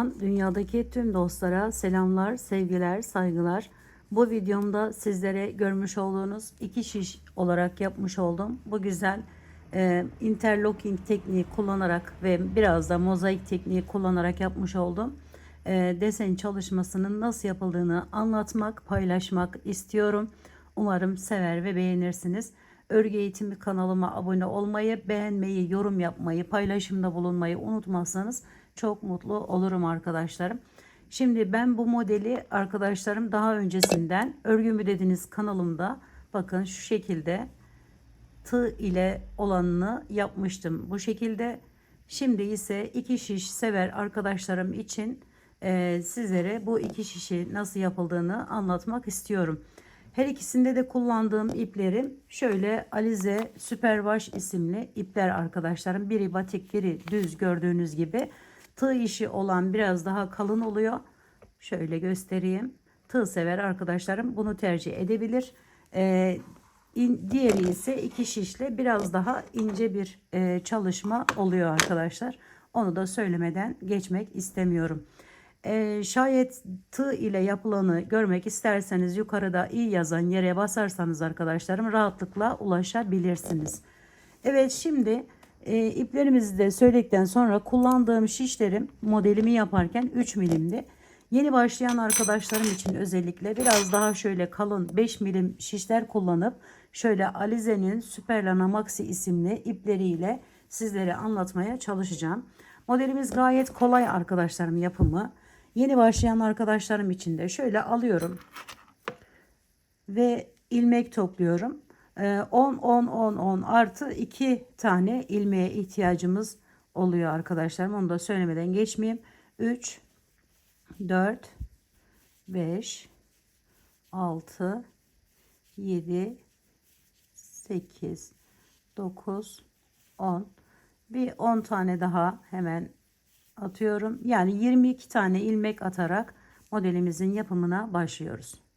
kanalımdan dünyadaki tüm dostlara selamlar, sevgiler, saygılar. Bu videomda sizlere görmüş olduğunuz iki şiş olarak yapmış oldum. Bu güzel e, interlocking tekniği kullanarak ve biraz da mozaik tekniği kullanarak yapmış oldum. E, desen çalışmasının nasıl yapıldığını anlatmak, paylaşmak istiyorum. Umarım sever ve beğenirsiniz. Örgü Eğitimi kanalıma abone olmayı, beğenmeyi, yorum yapmayı, paylaşımda bulunmayı unutmazsanız çok mutlu olurum arkadaşlarım. Şimdi ben bu modeli arkadaşlarım daha öncesinden örgü mü dediniz kanalımda bakın şu şekilde tığ ile olanını yapmıştım bu şekilde. Şimdi ise iki şiş sever arkadaşlarım için e, sizlere bu iki şişi nasıl yapıldığını anlatmak istiyorum. Her ikisinde de kullandığım iplerim şöyle Alize Superwash isimli ipler arkadaşlarım. Biri batik biri düz gördüğünüz gibi. Tığ işi olan biraz daha kalın oluyor. Şöyle göstereyim. Tığ sever arkadaşlarım bunu tercih edebilir. Ee, in, diğeri ise iki şişle biraz daha ince bir e, çalışma oluyor arkadaşlar. Onu da söylemeden geçmek istemiyorum. Ee, şayet tığ ile yapılanı görmek isterseniz yukarıda i yazan yere basarsanız arkadaşlarım rahatlıkla ulaşabilirsiniz. Evet şimdi e, iplerimizi de söyledikten sonra kullandığım şişlerim modelimi yaparken 3 milimdi. Yeni başlayan arkadaşlarım için özellikle biraz daha şöyle kalın 5 milim şişler kullanıp şöyle Alize'nin Superlana Maxi isimli ipleriyle sizlere anlatmaya çalışacağım. Modelimiz gayet kolay arkadaşlarım yapımı. Yeni başlayan arkadaşlarım için de şöyle alıyorum ve ilmek topluyorum. 10 10 10 10 artı 2 tane ilmeğe ihtiyacımız oluyor arkadaşlarım. Onu da söylemeden geçmeyeyim. 3 4 5 6 7 8 9 10 bir 10 tane daha hemen atıyorum. Yani 22 tane ilmek atarak modelimizin yapımına başlıyoruz.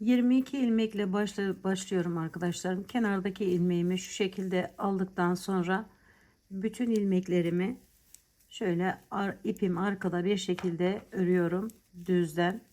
...22 ilmekle başlıyorum arkadaşlarım. Kenardaki ilmeğimi şu şekilde aldıktan sonra... ...bütün ilmeklerimi şöyle ipim arkada bir şekilde örüyorum düzden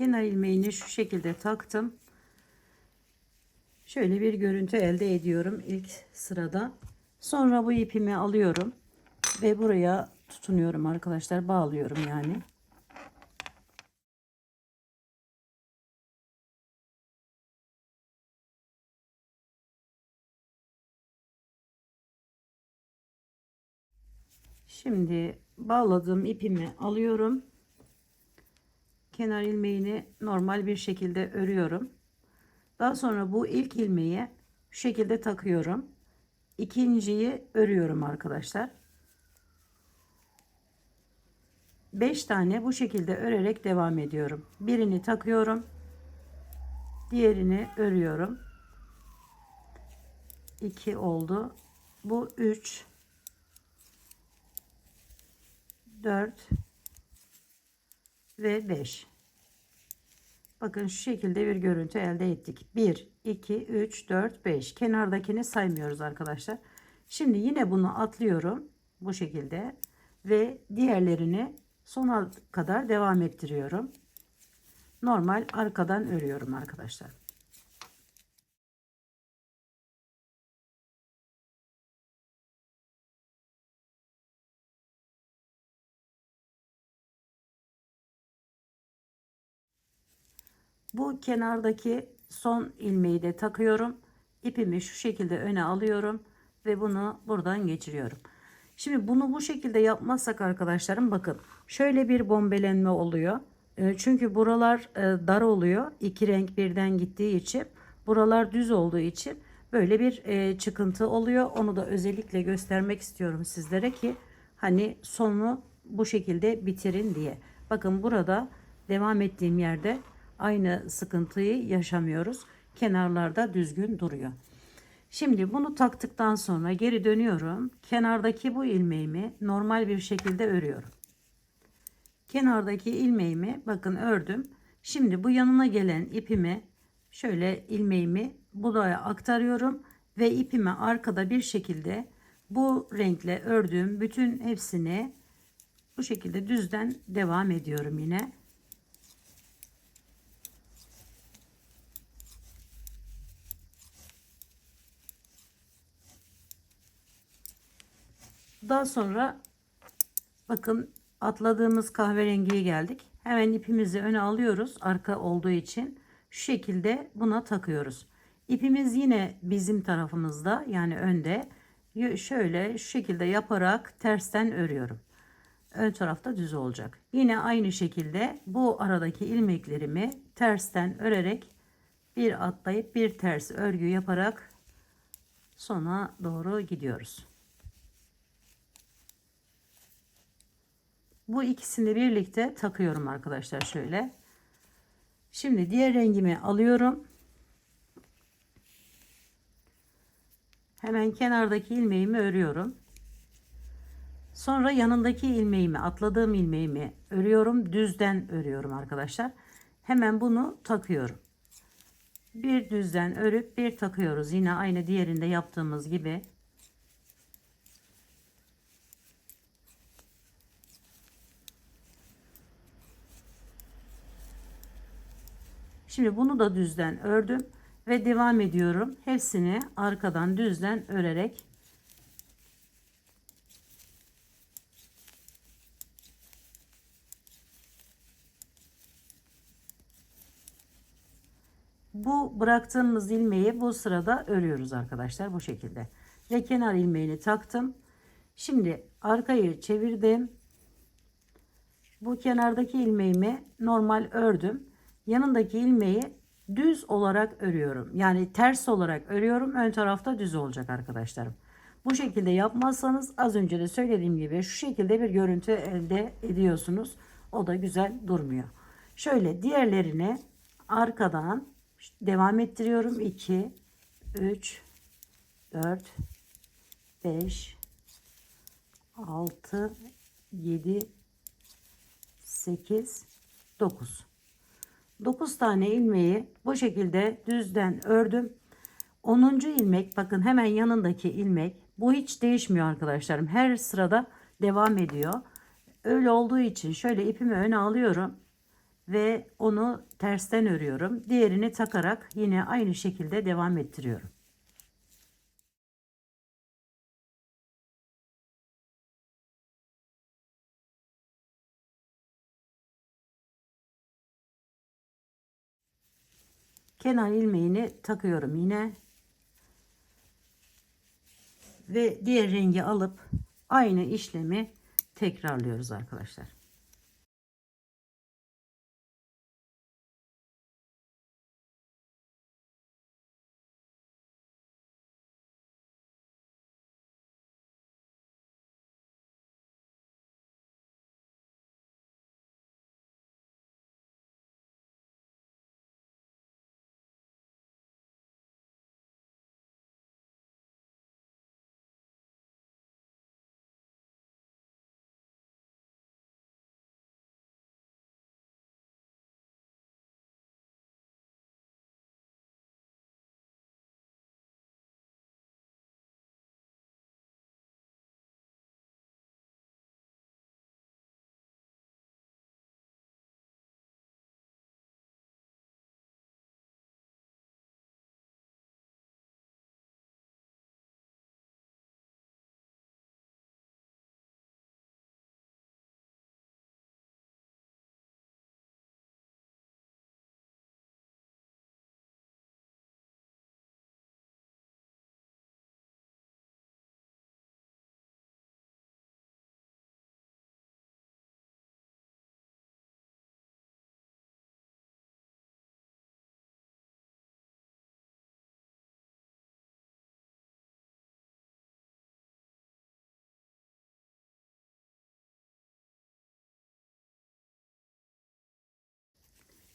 kenar ilmeğini şu şekilde taktım. Şöyle bir görüntü elde ediyorum ilk sırada. Sonra bu ipimi alıyorum ve buraya tutunuyorum arkadaşlar. Bağlıyorum yani. Şimdi bağladığım ipimi alıyorum kenar ilmeğini normal bir şekilde örüyorum. Daha sonra bu ilk ilmeği şu şekilde takıyorum. İkinciyi örüyorum arkadaşlar. 5 tane bu şekilde örerek devam ediyorum. Birini takıyorum. Diğerini örüyorum. 2 oldu. Bu 3 4 ve 5 Bakın şu şekilde bir görüntü elde ettik. 1, 2, 3, 4, 5. Kenardakini saymıyoruz arkadaşlar. Şimdi yine bunu atlıyorum. Bu şekilde. Ve diğerlerini sona kadar devam ettiriyorum. Normal arkadan örüyorum arkadaşlar. Bu kenardaki son ilmeği de takıyorum. İpimi şu şekilde öne alıyorum ve bunu buradan geçiriyorum. Şimdi bunu bu şekilde yapmazsak arkadaşlarım bakın şöyle bir bombelenme oluyor. E, Çünkü buralar e, dar oluyor. İki renk birden gittiği için buralar düz olduğu için böyle bir e, çıkıntı oluyor. Onu da özellikle göstermek istiyorum sizlere ki hani sonu bu şekilde bitirin diye. Bakın burada devam ettiğim yerde aynı sıkıntıyı yaşamıyoruz. Kenarlarda düzgün duruyor. Şimdi bunu taktıktan sonra geri dönüyorum. Kenardaki bu ilmeğimi normal bir şekilde örüyorum. Kenardaki ilmeğimi bakın ördüm. Şimdi bu yanına gelen ipimi şöyle ilmeğimi buraya aktarıyorum ve ipimi arkada bir şekilde bu renkle ördüğüm bütün hepsini bu şekilde düzden devam ediyorum yine. Daha sonra bakın atladığımız kahverengiye geldik. Hemen ipimizi öne alıyoruz arka olduğu için. Şu şekilde buna takıyoruz. İpimiz yine bizim tarafımızda yani önde. Şöyle şu şekilde yaparak tersten örüyorum. Ön tarafta düz olacak. Yine aynı şekilde bu aradaki ilmeklerimi tersten örerek bir atlayıp bir ters örgü yaparak sona doğru gidiyoruz. Bu ikisini birlikte takıyorum arkadaşlar şöyle. Şimdi diğer rengimi alıyorum. Hemen kenardaki ilmeğimi örüyorum. Sonra yanındaki ilmeğimi, atladığım ilmeğimi örüyorum. Düzden örüyorum arkadaşlar. Hemen bunu takıyorum. Bir düzden örüp bir takıyoruz. Yine aynı diğerinde yaptığımız gibi. Şimdi bunu da düzden ördüm ve devam ediyorum. Hepsini arkadan düzden örerek Bu bıraktığımız ilmeği bu sırada örüyoruz arkadaşlar bu şekilde. Ve kenar ilmeğini taktım. Şimdi arkayı çevirdim. Bu kenardaki ilmeğimi normal ördüm. Yanındaki ilmeği düz olarak örüyorum. Yani ters olarak örüyorum. Ön tarafta düz olacak arkadaşlarım. Bu şekilde yapmazsanız az önce de söylediğim gibi şu şekilde bir görüntü elde ediyorsunuz. O da güzel durmuyor. Şöyle diğerlerini arkadan devam ettiriyorum. 2 3 4 5 6 7 8 9 9 tane ilmeği bu şekilde düzden ördüm. 10. ilmek bakın hemen yanındaki ilmek bu hiç değişmiyor arkadaşlarım. Her sırada devam ediyor. Öyle olduğu için şöyle ipimi öne alıyorum ve onu tersten örüyorum. Diğerini takarak yine aynı şekilde devam ettiriyorum. Kenar ilmeğini takıyorum yine ve diğer rengi alıp aynı işlemi tekrarlıyoruz arkadaşlar.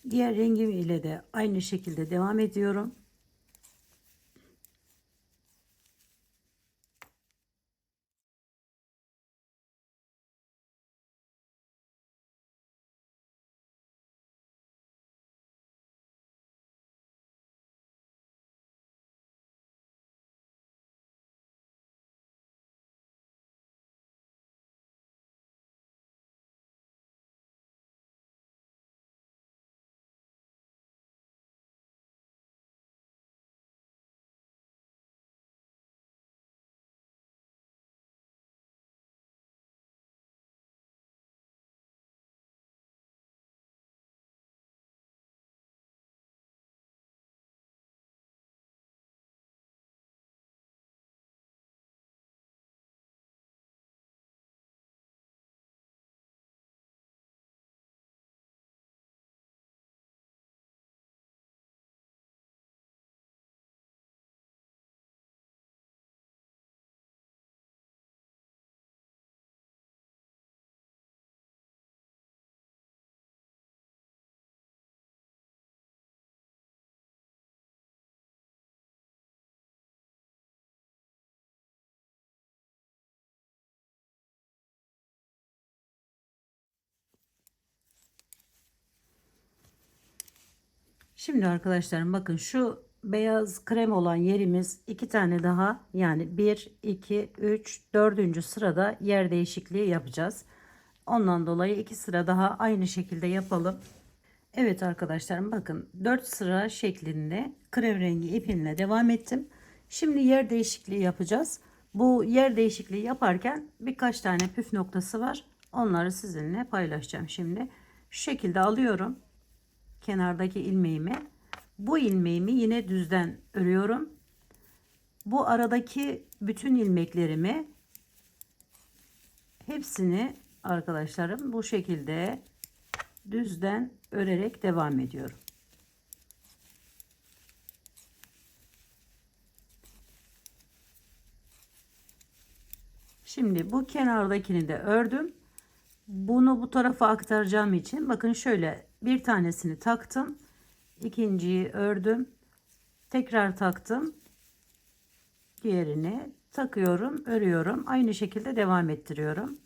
Diğer rengim ile de aynı şekilde devam ediyorum. Şimdi arkadaşlarım bakın şu beyaz krem olan yerimiz iki tane daha yani 1 2 3 4. sırada yer değişikliği yapacağız. Ondan dolayı iki sıra daha aynı şekilde yapalım. Evet arkadaşlarım bakın 4 sıra şeklinde krem rengi ipimle devam ettim. Şimdi yer değişikliği yapacağız. Bu yer değişikliği yaparken birkaç tane püf noktası var. Onları sizinle paylaşacağım şimdi. Şu şekilde alıyorum kenardaki ilmeğimi. Bu ilmeğimi yine düzden örüyorum. Bu aradaki bütün ilmeklerimi hepsini arkadaşlarım bu şekilde düzden örerek devam ediyorum. Şimdi bu kenardakini de ördüm. Bunu bu tarafa aktaracağım için bakın şöyle bir tanesini taktım. ikinciyi ördüm. Tekrar taktım. Diğerini takıyorum, örüyorum. Aynı şekilde devam ettiriyorum.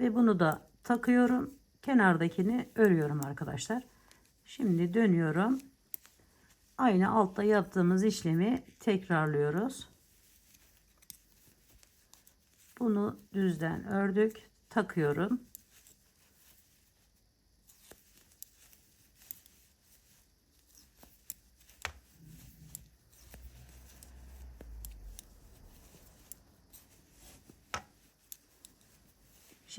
Ve bunu da takıyorum. Kenardakini örüyorum arkadaşlar. Şimdi dönüyorum. Aynı altta yaptığımız işlemi tekrarlıyoruz. Bunu düzden ördük. Takıyorum.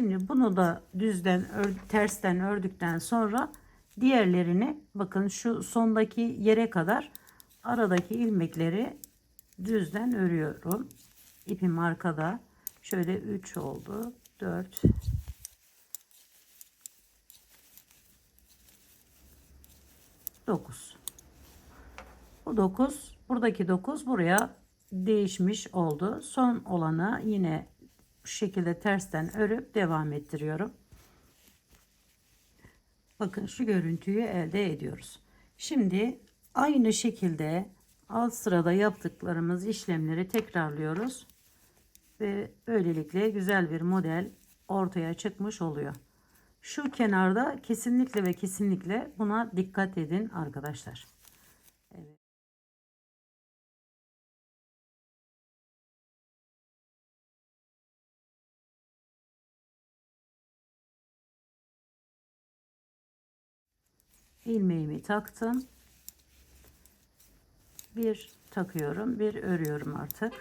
Şimdi bunu da düzden tersten ördükten sonra diğerlerini bakın şu sondaki yere kadar aradaki ilmekleri düzden örüyorum. İpim arkada. Şöyle 3 oldu. 4 9 Bu 9 buradaki 9 buraya değişmiş oldu. Son olanı yine bu şekilde tersten örüp devam ettiriyorum. Bakın şu görüntüyü elde ediyoruz. Şimdi aynı şekilde alt sırada yaptıklarımız işlemleri tekrarlıyoruz. Ve böylelikle güzel bir model ortaya çıkmış oluyor. Şu kenarda kesinlikle ve kesinlikle buna dikkat edin arkadaşlar. İlmeğimi taktım. Bir takıyorum, bir örüyorum artık.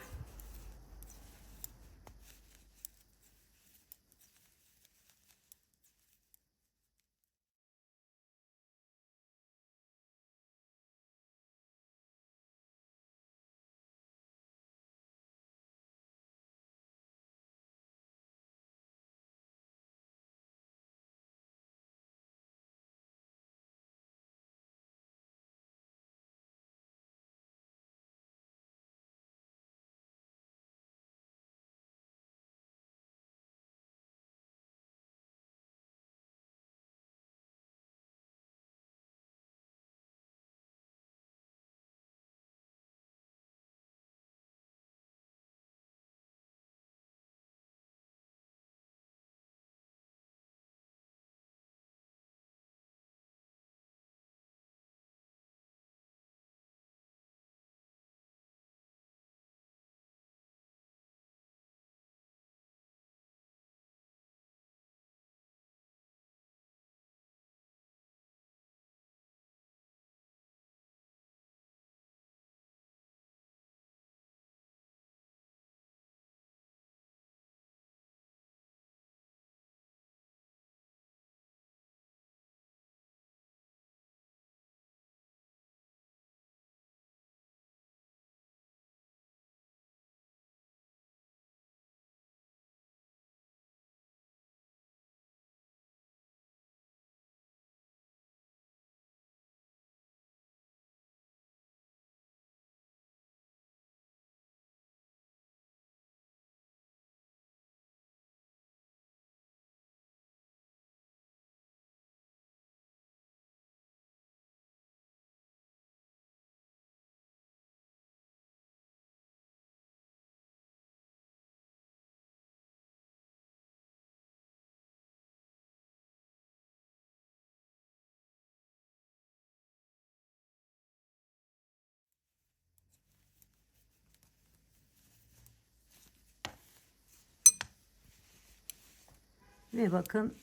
Ve bakın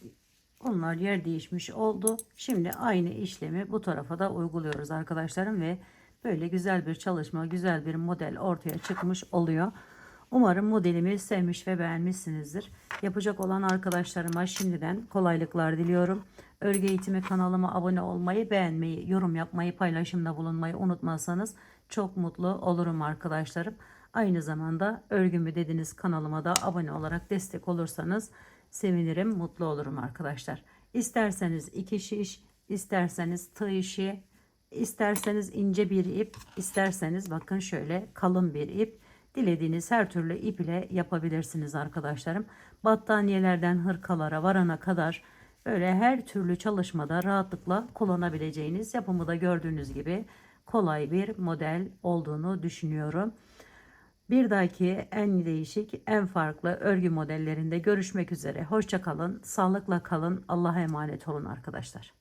onlar yer değişmiş oldu. Şimdi aynı işlemi bu tarafa da uyguluyoruz arkadaşlarım ve böyle güzel bir çalışma, güzel bir model ortaya çıkmış oluyor. Umarım modelimi sevmiş ve beğenmişsinizdir. Yapacak olan arkadaşlarıma şimdiden kolaylıklar diliyorum. Örgü eğitimi kanalıma abone olmayı, beğenmeyi, yorum yapmayı, paylaşımda bulunmayı unutmazsanız çok mutlu olurum arkadaşlarım. Aynı zamanda örgümü dediniz kanalıma da abone olarak destek olursanız sevinirim, mutlu olurum arkadaşlar. İsterseniz iki şiş, isterseniz tığ işi, isterseniz ince bir ip, isterseniz bakın şöyle kalın bir ip. Dilediğiniz her türlü ip ile yapabilirsiniz arkadaşlarım. Battaniyelerden hırkalara varana kadar böyle her türlü çalışmada rahatlıkla kullanabileceğiniz yapımı da gördüğünüz gibi kolay bir model olduğunu düşünüyorum. Bir dahaki en değişik, en farklı örgü modellerinde görüşmek üzere. Hoşça kalın, sağlıkla kalın, Allah'a emanet olun arkadaşlar.